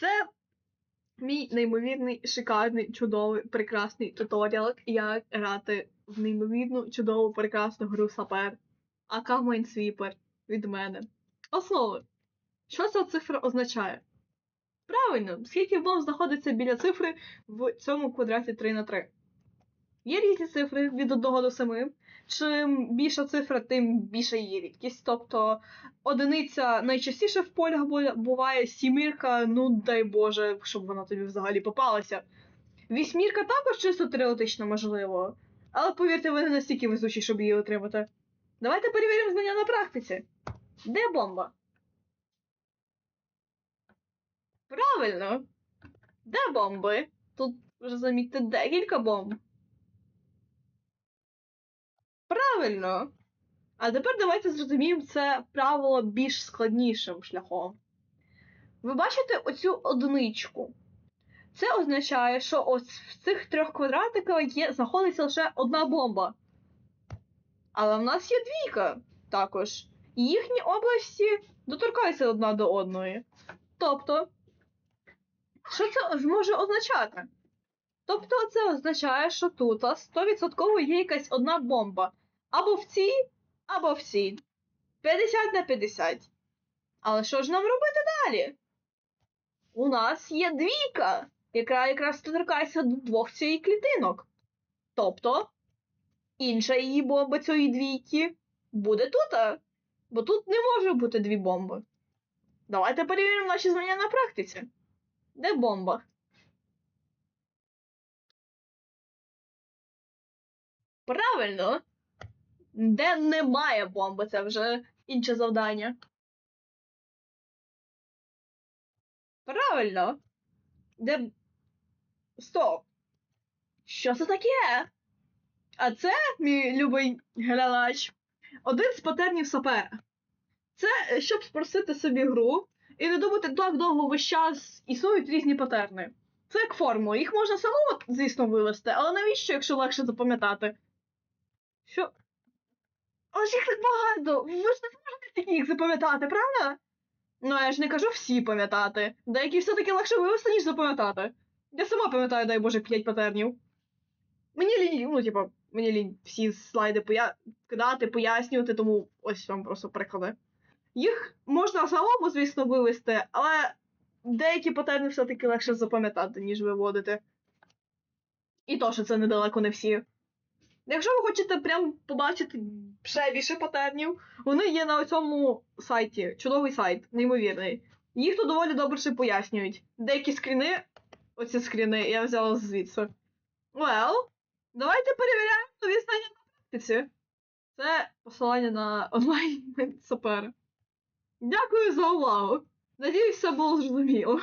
Це мій неймовірний, шикарний, чудовий, прекрасний туторіал, як грати в неймовірну, чудову, прекрасну гру Сапер, ака Майнсвіпер від мене. Основи. Що ця цифра означає? Правильно, скільки бомб знаходиться біля цифри в цьому квадраті 3 на 3 Є різні цифри від 1 до 7. Чим більша цифра, тим більша її рідкість. Тобто одиниця найчастіше в полях буває, сімірка, ну дай Боже, щоб вона тобі взагалі попалася. Вісьмірка також чисто теоретично можливо, але повірте, ви не настільки везучі, щоб її отримати. Давайте перевіримо знання на практиці. Де бомба? Правильно. Де бомби? Тут вже замітьте декілька бомб. Правильно. А тепер давайте зрозуміємо це правило більш складнішим шляхом. Ви бачите оцю одиничку? Це означає, що ось в цих трьох квадратиках є, знаходиться лише одна бомба. Але в нас є двійка також. І їхні області доторкаються одна до одної. Тобто, що це зможе означати? Тобто, це означає, що тут 100% є якась одна бомба. Або в цій, або в цій. 50 на 50. Але що ж нам робити далі? У нас є двійка, яка якраз доторкається до двох цієї клітинок. Тобто, інша її бомба цієї двійки буде тут. Бо тут не може бути дві бомби. Давайте перевіримо наші знання на практиці. Де бомба? Правильно. Де немає бомби, це вже інше завдання. Правильно. Де. Стоп. Що це таке? А це, мій любий глядач, один з патернів сапера. Це щоб спросити собі гру і не думати так довго весь час існують різні патерни. Це як формула. Їх можна самому, звісно, вивести, але навіщо, якщо легше запам'ятати? Що? Але ж їх так багато. Ви ж не тільки їх запам'ятати, правда? Ну, я ж не кажу всі пам'ятати. Деякі все-таки легше вивести, ніж запам'ятати. Я сама пам'ятаю, дай Боже, 5 патернів. Мені лінь, ну, типа, мені лінь всі слайди поя... кидати, пояснювати, тому ось вам просто приклади. Їх можна самому, звісно, вивести, але деякі патерни все-таки легше запам'ятати, ніж виводити. І то, що це недалеко не всі. Якщо ви хочете прям побачити ще більше патернів, вони є на цьому сайті. Чудовий сайт, неймовірний. Їх тут доволі добре ще пояснюють. Деякі скріни, оці скріни, я взяла звідси. Well, давайте перевіряємо нові знання на практиці. Це посилання на онлайн сапер. Дякую за увагу. Надіюсь, все було зрозуміло.